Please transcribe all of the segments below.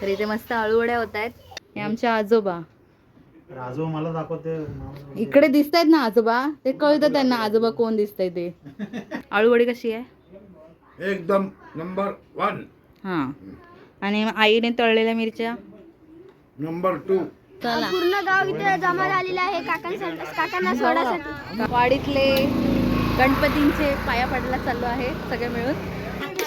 तर इथे मस्त आळूवड्या होत आहेत. हे आमचे आजोबा. राजू मला दाखवते. इकडे दिसत आहेत ना आजोबा? ते कळतं त्यांना आजोबा कोण दिसतंय ते. आळूवडी कशी आहे? एकदम नंबर वन. हां. आणि आईने तळलेल्या मिरच्या? Number two. चला. पूर्ण गाव इथे जमा झालेलं आहे. काकांसाठी काकांना सोडासाठी. वाडीतले गणपतींचे पाया पडायला चाललो आहे सगळे मिळून.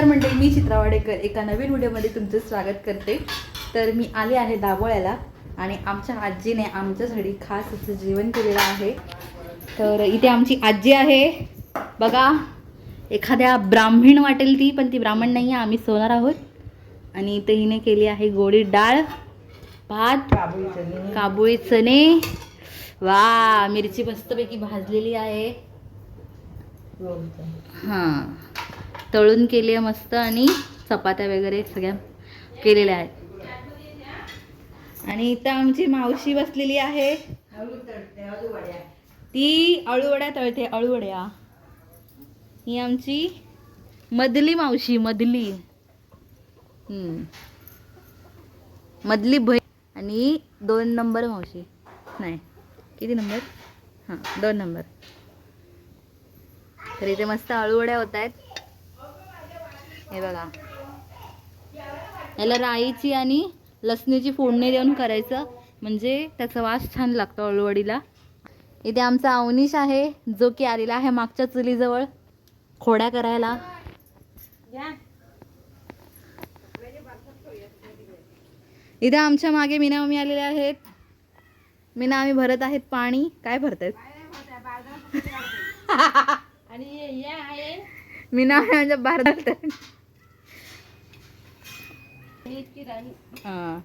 नमस्कार मंडळी मी चित्रा वाडेकर. एका नवीन व्हिडिओमध्ये तुमचं स्वागत करते. तर मी आले आहे दाभोळ्याला आणि आमच्या आजीने आमच्यासाठी खास असं जेवण केलेलं आहे. तर इथे आमची आजी आहे. बघा एखाद्या ब्राह्मण वाटेल ती पण ती ब्राह्मण नाही आहे आम्ही सोनार आहोत. आणि इथे हिने केली आहे गोडी डाळ भात काबुळी चणे. वा मिरची मस्तपैकी भाजलेली आहे. हां. तळून केली आहे मस्त आणि चपात्या वगैरे सगळ्या केलेल्या आहेत. आणि इथं आमची मावशी बसलेली आहे. ती अळूवड्या तळते अळूवड्या. ही आमची मधली मावशी मधली. मधली बहीण आणि दोन नंबर मावशी. नाही किती नंबर? हां दोन नंबर. तर इथे मस्त अळूवड्या होत आहेत. हे बघा. याला राईची आणि लसणीची फोडणी देऊन करायचं. म्हणजे त्याचा वास छान लागतो अळूवडीला. इथे आमचा अवनीश आहे जो की आलेला आहे मागच्या चुलीजवळ. खोड्या करायला. इथे आमच्या मागे मीना मम्मी आलेल्या आहेत. मीना आम्ही भरत आहेत पाणी. काय भरतायत? मीना आम्ही आमच्या बाहेर घालतायत हां.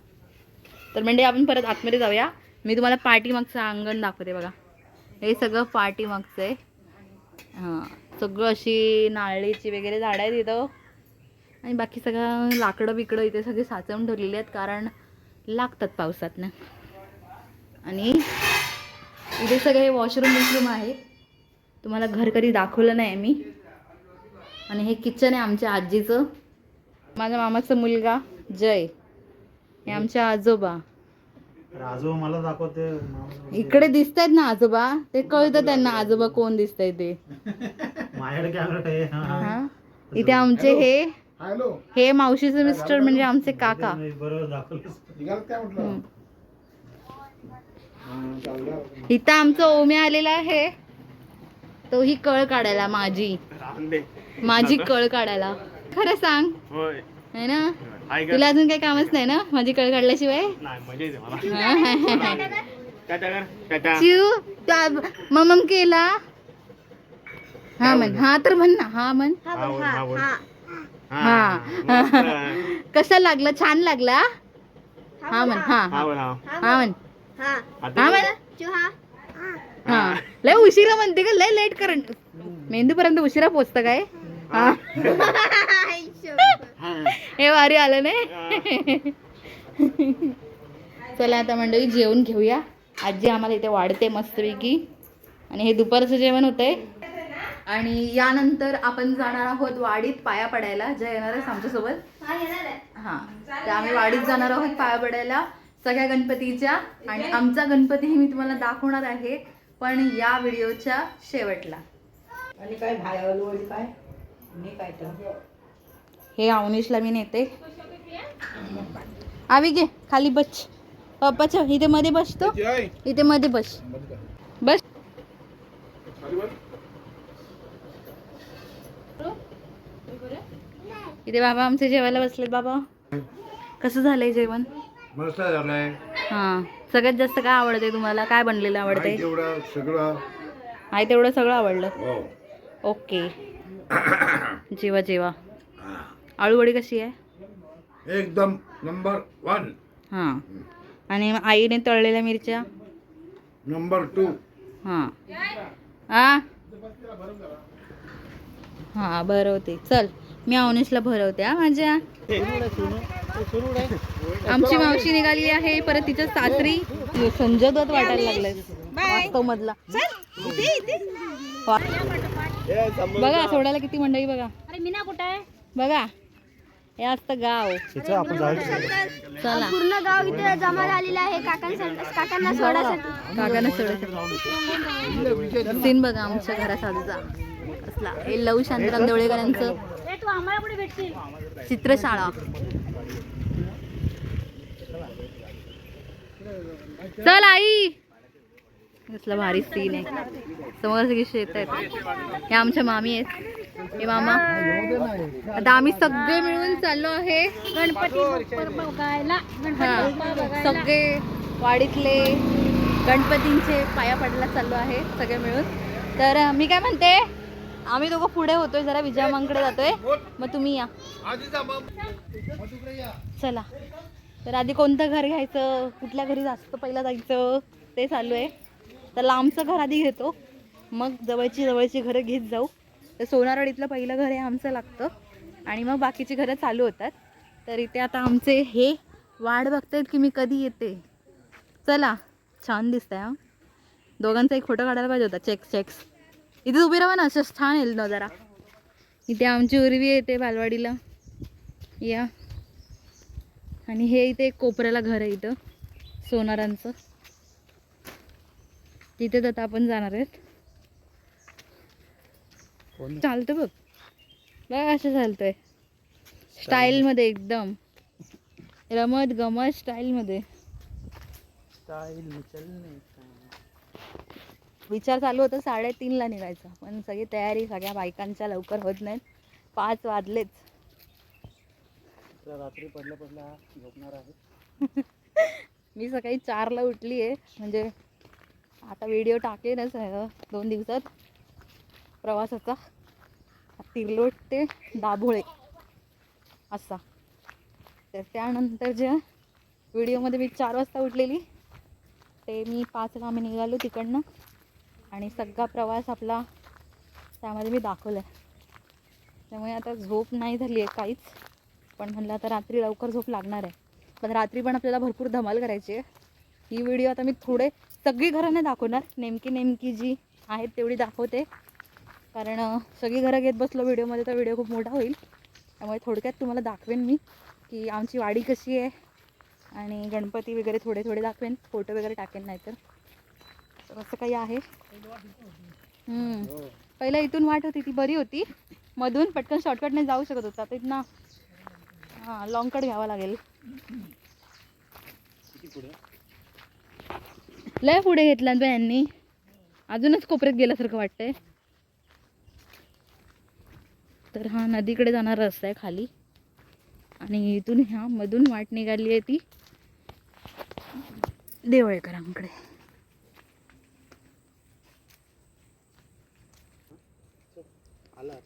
तर म्हणजे आपण परत आतमध्ये जाऊया. मी तुम्हाला पार्टी मागचं अंगण दाखवते बघा. हे सगळं पार्टी मागचं आहे हां. सगळं अशी नारळीची वगैरे झाडं आहेत इथं. आणि बाकी सगळं लाकडं बिकडं इथे सगळे साचवून ठेवलेली आहेत कारण लागतात पावसातनं. आणि इथे सगळे वॉशरूम बिशरूम आहे तुम्हाला घर कधी दाखवलं नाही मी. आणि हे किचन आहे आमच्या आजीचं. माझ्या मामाचा मुलगा. जय. हे आमच्या आजोबा. राजू मला दाखवते. इकडे दिसत आहेत ना आजोबा? ते कळतं त्यांना आजोबा कोण ते. माझ्याकडे कॅमेरा आहे. हा, हा. हा इथे आमचे हे. हॅलो हे मावशीचे मिस्टर म्हणजे आमचे काका. इथं आमचा ओम्या आलेला आहे. तो ही कळ काढायला माझी. माझी कळ काढायला. खरं सांग. होय. है ना? तुला अजून काही कामच नाही ना? माझी कळ काढल्याशिवाय? चिव ममम केला. हा म्हण. हा तर म्हण ना. हा म्हण. हा हा हा. कसा लागला? छान लागला? हा म्हण हा. हा. हा हा. म्हण. हा. हा म्हण. चुहा हा. लय उशिरा म्हणते का लय लेट करंट. मेंदू पर्यंत उशिरा पोचतं काय? हा. हे वारी आलं नाही. चला आता मंडळी जेवण घेऊया. आजी आम्हाला इथे वाढते मस्तपैकी. आणि हे दुपारचं जेवण होतंय. आणि यानंतर आपण जाणार आहोत वाडीत पाया पडायला. ज्या येणार आहेस आमच्यासोबत? हां तर आम्ही वाडीत जाणार आहोत पाया पडायला. सगळ्या गणपतीच्या आणि आमचा गणपतीही मी तुम्हाला दाखवणार आहे. पण या व्हिडिओच्या शेवटला. हे अवनीशला मी नेते. आवी घे खाली बस. पप्पाच्या इथे मध्ये बसतो. इथे मध्ये बस. बस. इथे बाबा आमचे जेवायला बसलेत बाबा. कसं झालंय जेवण? मस्त झालंय. हां. सगळ्यात जास्त काय आवडते तुम्हाला? काय बनलेलं आवडते सगळं. आहे तेवढं सगळं आवडलं. हो. ओके. जेवा जेवा. आळूवडी कशी आहे? एकदम नंबर वन. हां. आणि आईने तळलेल्या मिरच्या? Number two. हां. आ? हां भरवते. चल मी अवनेशला भरवते हा माझ्या. आमची मावशी निघाली आहे परत तिच्या सासरी. संजय दत्त वाटायला लागलाय वास्तव मधला. बघा सोडायला किती मंडळी बघा. अरे मीना कुठे आहे? बघा. हे असतं गाव. चला. पूर्ण गाव इथे जमा झालेलं आहे. काकांसाठी काकांना सोडायसाठी काकानं सीन बघा आमच्या घराचा आजूचा असला. हे लव शांताराम भेटशील चित्रशाळा. चल आई. कसला भारी सीन आहे. समोर सगळी शेत आहेत. हे आमच्या मामी आहेत. हे मामा. आता आम्ही सगळे मिळून चाललो आहे. गणपती बघायला सगळे वाडीतले गणपतींचे पाया पडायला चाललो आहे सगळे मिळून. तर मी काय म्हणते आम्ही दोघं पुढे होतोय जरा विजयामांकडे जातोय. मग तुम्ही या. चला. तर आधी कोणतं घर घ्यायचं? कुठल्या घरी जास्त पहिला जायचं? ते चालू आहे. तर लांबचं घर आधी घेतो. मग जवळची जवळची घरं घेत जाऊ. तर सोनारवाडीतलं पहिलं घर हे आमचं लागतं. आणि मग बाकीची घरं चालू होतात. तर इथे आता आमचे हे वाढ बघतायत की मी कधी येते. चला छान दिसतंय हा. दोघांचा एक फोटो काढायला पाहिजे होता. चेक्स चेक्स इथे उभी राहा ना असं छान येईल ना जरा. इथे आमची उर्वी येते बालवाडीला. या. आणि हे इथे एक कोपऱ्याला घर आहे इथं. सोनारांचं. तिथे आता आपण जाणार आहेत. चालतं बघ. बघ असं चालतंय. स्टाईलमध्ये एकदम. रमत गमत स्टाईलमध्ये. विचार चालू होता साडेतीनला निघायचा. पण सगळी तयारी सगळ्या बायकांच्या लवकर होत नाहीत. पाच वाजलेच. रात्री पडल्या पडल्या झोपणार आहे. मी सकाळी चारला उठली आहे म्हणजे आता व्हिडिओ टाकेनच दोन दिवसात. प्रवासाचा. तिरलोट ते दाभोळे. असा. तर त्यानंतर जे व्हिडिओमध्ये मी चार वाजता उठलेली ते मी पाचला आम्ही निघालो तिकडनं. आणि सगळा प्रवास आपला त्यामध्ये मी दाखवला आहे त्यामुळे आता झोप नाही झाली आहे काहीच. पण म्हणलं आता रात्री लवकर झोप लागणार आहे. पण रात्री पण आपल्याला भरपूर धमाल करायची आहे. ही व्हिडिओ आता मी थोडे सगळी घरांना दाखवणार. नेमकी नेमकी जी आहेत तेवढी दाखवते. कारण सगळी घरं घेत बसलो व्हिडिओमध्ये तर व्हिडिओ खूप मोठा होईल. त्यामुळे थोडक्यात तुम्हाला दाखवेन मी की आमची वाडी कशी आहे आणि गणपती वगैरे थोडे थोडे दाखवेन फोटो वगैरे टाकेन नाहीतर. तर असं काही आहे. पहिलं इथून वाट होती ती बरी होती. मधून पटकन शॉर्टकटने जाऊ शकत होता. आता इथनं हां लॉंग कट घ्यावा लागेल. लय पुढे घेतला यांनी. अजूनच कोपऱ्यात गेल्यासारखं वाटतंय. तर हा नदीकडे जाणारा रस्ता आहे खाली. आणि इथून ह्या मधून वाट निघाली आहे ती. देवळेकरांकडे.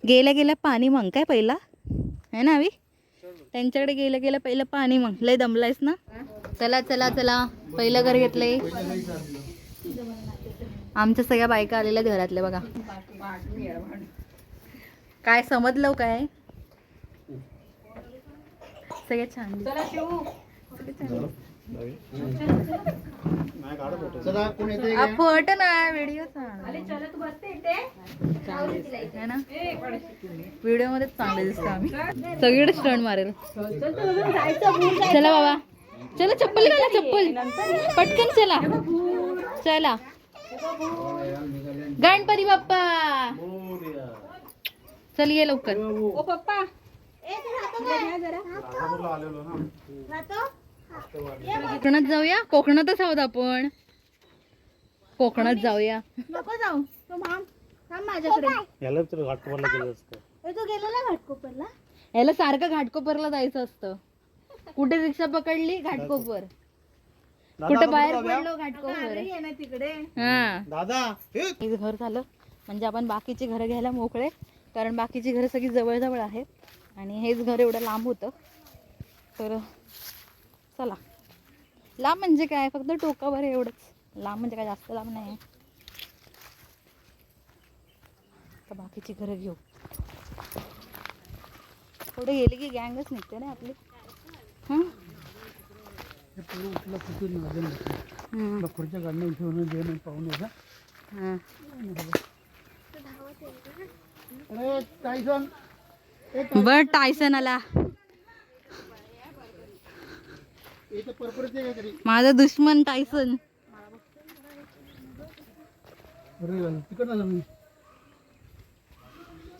गेल्या गेल्या पाणी मग काय पहिला. है ना अवी त्यांच्याकडे गेलं गेलं पहिलं पाणी मग लय दमलायस ना? चला चला चला. पहिलं घर घेतलंय. आमच्या सगळ्या बायका आलेल्या घरातल्या बघा. काय समजलं काय? सगळ्यात छान फोटो ना व्हिडिओ ना? व्हिडिओमध्ये चांगले दिसतो आम्ही. सगळीकडे स्टंट मारेल. चला बाबा. चला चप्पल घाला चप्पल. पटकन चला. चला. गणपती बाप्पा. चल ये लवकर. राजापूरला आलेलो ना. कोकणात जाऊया? कोकणातच आहोत आपण. कोकणात जाऊया. नको जाऊ. तो माम थांब माझ्याकडे. याला तर घाटकोपरला गेलं असतं. ए, तू गेलेला घाटकोपरला? याला सारखं घाटकोपरला जायचं असतं. कुठे रिक्षा पकडली? घाटकोपर. कुठे बाहेर पडलो? घाटकोपर. तिकडे. हा. दादा हे घर झालं. म्हणजे आपण बाकीची घरं घ्यायला मोकळे. कारण बाकीची घरं सगळी जवळजवळ आहेत आणि हेच घर एवढं लांब होतं. तर चला. लांब म्हणजे काय? फक्त टोकावर आहे एवढंच. लांब म्हणजे काय? जास्त लांब नाही आहे. आता बाकीची घरं घेऊ. पुढे गेली की गँगच निघते ना आपली. हं? खुर्च्या काढणं घेऊन पाहून हं. टायसन बर टायसन आला. माझा दुश्मन टायसन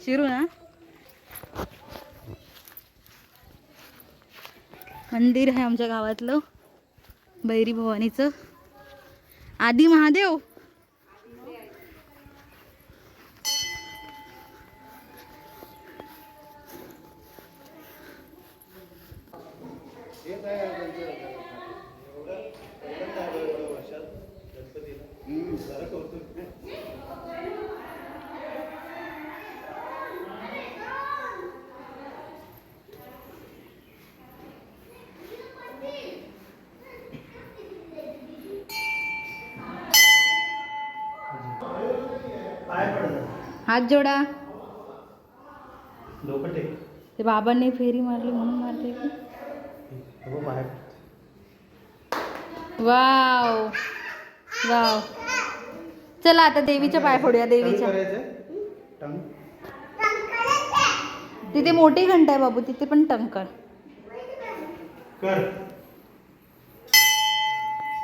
शिरू ना. मंदिर आहे आमच्या गावातलं बैरी भवानीचं. आदी महादेव. हात जोडा. ते बाबांनी फेरी मारली म्हणून मारते की? वाव वाव चला आता देवीच्या पाय फोडूया देवीच्या. तिथे मोठी घंटा आहे बाबू तिथे पण कर.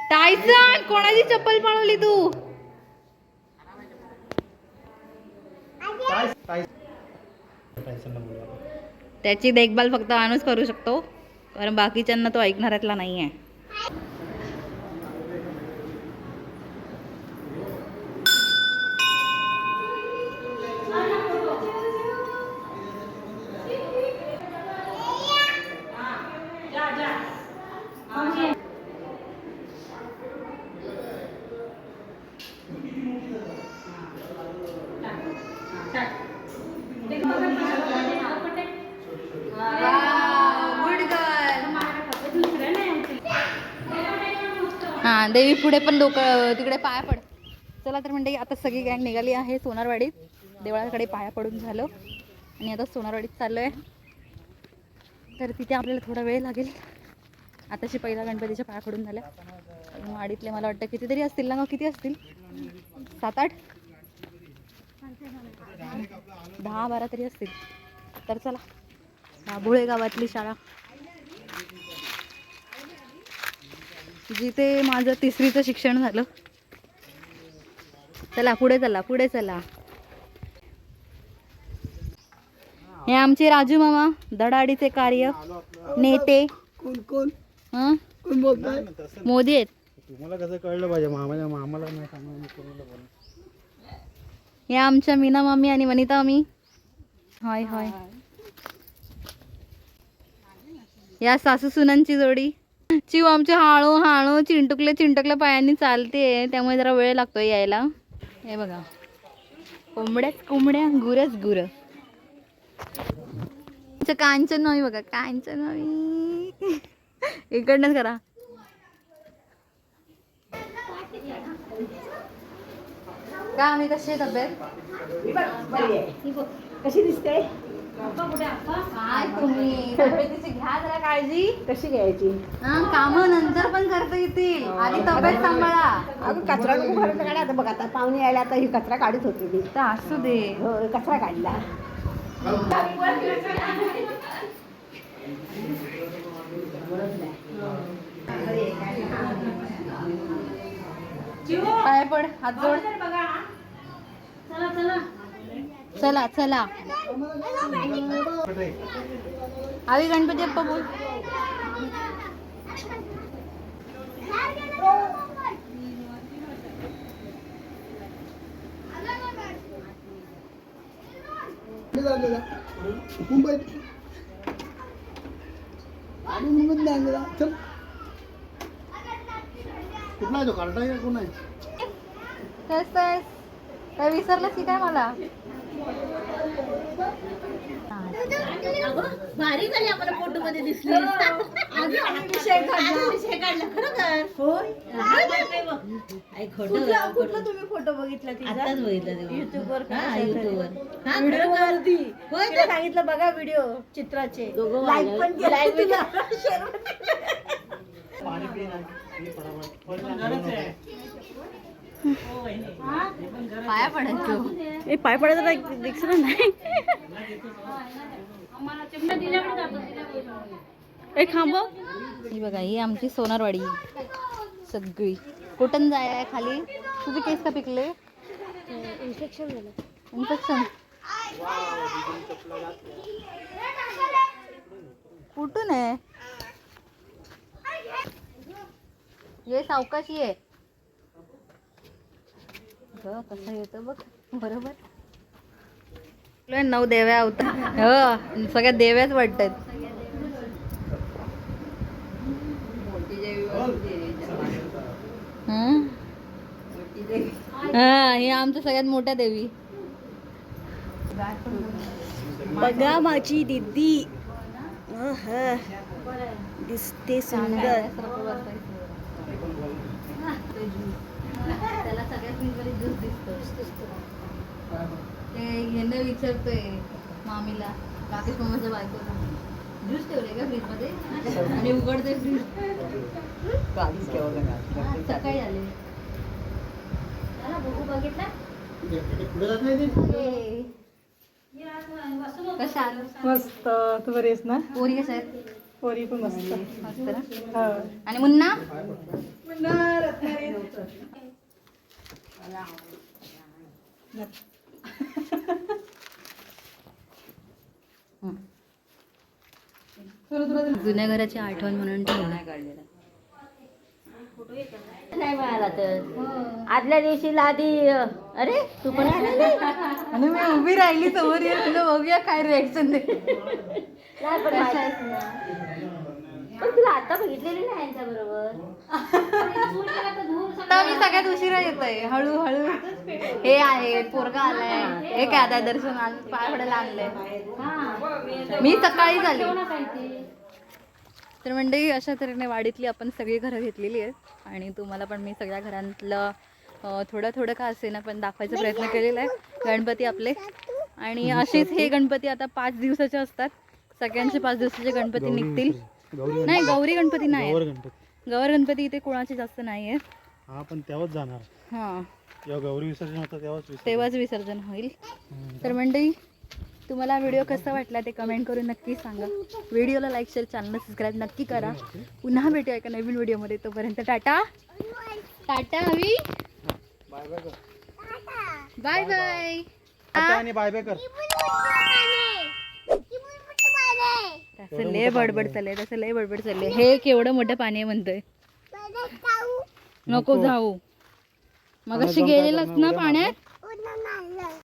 टायसन कोणाची चप्पल पळवली तू? त्याची देखभाल फक्त अनुच करू शकतो. कारण बाकीच्यांना तो ऐकणाऱ्यातला नाही आहे हां देवी पुढे पण लोक तिकडे पाया पड. चला तर म्हणजे आता सगळी गँग निघाली आहे सोनारवाडीत. देवळाकडे पाया पडून झालं. आणि आता सोनारवाडीत चाललो आहे तर तिथे आपल्याला थोडा वेळ लागेल. आताशी पहिला गणपतीच्या पाया पडून झाल्या. वाडीतले मला वाटतं कितीतरी असतील ना मग किती असतील? सात आठ? दहा बारा तरी असतील. तर चला. दाभोळे गावातली शाळा. जिथे माझं तिसरीचं शिक्षण झालं. चला पुढे चला पुढे चला. हे आमचे राजू मामा धडाडीचे कार्य नेते. कोण कोण? हं? कोण बोलताय? मोदी आहेत. तुम्हाला कसं कळलं पाहिजे? मामाच्या मामाला नाही हे आमच्या मीना मामी आणि वनिता मामी. हाय हाय. या सासू सुनांची जोडी. चिव आमचे हाळू हाळू चिंटुकले चिंटुकल्या पायांनी चालते. त्यामुळे जरा वेळ लागतो यायला. हे बघा. कोंबड्याच कोंबड्या गुरच गुर. कांचन नवी बघा कांचन नवी. इकडनंच करा. का आम्ही कशी आहे तब्येत? कशी दिसते? काय तुम्ही. तब्येतीची घ्या जरा काळजी. कशी घ्यायची? हा काम नंतर पण करता येतील. आधी तब्येत सांभाळा. अगं कचरा नको भरायचा काढा आता बघ आता पाहुणे यायला आता ही कचरा काढत होती मी. तर असू दे. हो कचरा काढला. पाय पड हात जोड. चला चला. आवी गणपती बाप्पा बोल. मुंबईत आणि मुंबईत नाही आणलेला चल कुठला आहे तो? कोण आहे तेच तेच. काय विसरलंस की काय मला? भारी झाली आम्हाला फोटो मध्ये दिसली. तुम्ही फोटो बघितला आताच बघितला युट्यूबवर युट्यूबवर होय ते सांगितलं बघा व्हिडिओ चित्राचे. लाईक पण केला पाया पडायचो. पाय पडायचं दिसलं नाही. ए खांबव ही. बघा ही आमची सोनारवाडी. सगळी. कुठून जाय खाली? तुझे केस का पिकले? इन्फेक्शन झालं. इन्फेक्शन कुठून आहे? ये सावकाशी आहे ग, कसं येतं बघ. बरोबर? नऊ देव्या होता हो सगळ्या देव्याच वाटतात. हं? हा ही आमच्या सगळ्यात मोठ्या देवी. बघा माझी दीदी. दिसते सुंदर त्याला सगळ्यात फ्रीजमध्ये ज्यूस दिसतो ते यांना विचारतोय मामीला राकेश मामाच्या बायकोला. ज्यूस ठेवले का फ्रीजमध्ये? आणि उघडते फ्रीज सकाळी आले. ते? कशा मस्त. तू बरी आहेस ना? पोरी कशा आहेत? पोरी पण मस्त. मस्त ना? आणि मुन्ना? जुन्या घराची आठवण म्हणून ठेवला नाही मिळाला तर. आदल्या दिवशी लादी अरे तू पण? आणि मी उभी राहिली समोर येत तुला बघूया काय रिएक्शन दे नाही, पण माझ्या- पण तुला आता बघितलेली नाही यांच्या बरोबर. आता मी सगळ्यात उशिरा येतोय. हळूहळू. हे आहे पोरगा आलाय. हे काय आता दर्शन आण पाय पडायला आणलंय मी सकाळी झाली. तर मंडळी अशा तऱ्हेने वाडीतली आपण सगळी घरं घेतलेली आहेत. आणि तुम्हाला पण मी सगळ्या घरांतलं थोडं थोडं का असेना पण दाखवायचा प्रयत्न केलेला आहे. गणपती आपले. आणि असेच हे गणपती आता पाच दिवसाचे असतात. सगळ्यांचे पाच दिवसाचे गणपती निघतील. गौरी नाही गौरी गणपती नाही. गौर. गणपती. गौर गणपती इथे कोणाचे जास्त नाही आहेत हा पण तेव्हाच जाणार. हां. जेव्हा गौरी विसर्जन होतं तेव्हाच विसर्जन. तेव्हाच विसर्जन होईल. हम्म. तर मंडळी तुम्हाला व्हिडिओ कसा वाटला ते कमेंट करून नक्की सांगा. व्हिडिओला लाईक शेअर चॅनल सबस्क्राईब नक्की करा. पुन्हा भेटूया एका नवीन व्हिडिओमध्ये. तोपर्यंत टाटा. टाटा हवी. बाय बाय आता आणि बाय बाय कर. तसं लय बडबड चालले तसं लय बडबड चालले हे केवढं मोठं पाणी आहे म्हणतोय. नको जाऊ. मग अशी गेलेलाच ना पाण्यात?